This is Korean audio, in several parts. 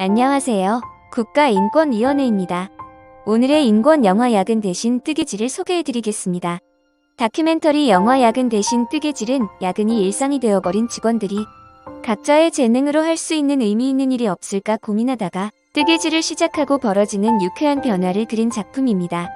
안녕하세요. 국가인권위원회입니다. 오늘의 인권 영화 야근 대신 뜨개질을 소개해드리겠습니다. 다큐멘터리 영화 야근 대신 뜨개질은 야근이 일상이 되어버린 직원들이 각자의 재능으로 할 수 있는 의미 있는 일이 없을까 고민하다가 뜨개질을 시작하고 벌어지는 유쾌한 변화를 그린 작품입니다.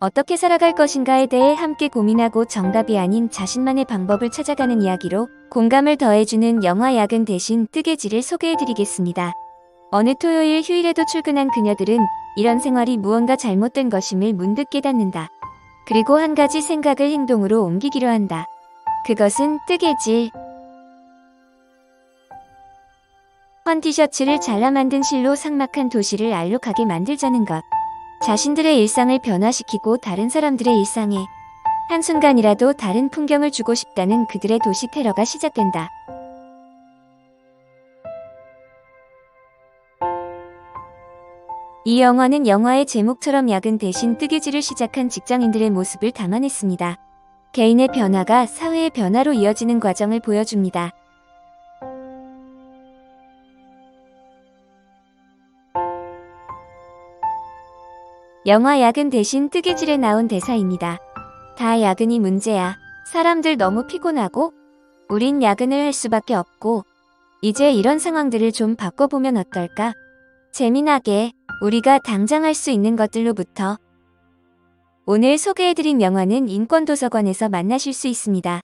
어떻게 살아갈 것인가에 대해 함께 고민하고 정답이 아닌 자신만의 방법을 찾아가는 이야기로 공감을 더해주는 영화 야근 대신 뜨개질을 소개해드리겠습니다. 어느 토요일 휴일에도 출근한 그녀들은 이런 생활이 무언가 잘못된 것임을 문득 깨닫는다. 그리고 한 가지 생각을 행동으로 옮기기로 한다. 그것은 뜨개질. 헌 티셔츠를 잘라 만든 실로 삭막한 도시를 알록하게 만들자는 것. 자신들의 일상을 변화시키고 다른 사람들의 일상에 한순간이라도 다른 풍경을 주고 싶다는 그들의 도시 테러가 시작된다. 이 영화는 영화의 제목처럼 야근 대신 뜨개질을 시작한 직장인들의 모습을 담아냈습니다. 개인의 변화가 사회의 변화로 이어지는 과정을 보여줍니다. 영화 야근 대신 뜨개질에 나온 대사입니다. 다 야근이 문제야. 사람들 너무 피곤하고 우린 야근을 할 수밖에 없고 이제 이런 상황들을 좀 바꿔보면 어떨까? 재미나게 우리가 당장 할 수 있는 것들로부터 오늘 소개해드린 영화는 인권도서관에서 만나실 수 있습니다.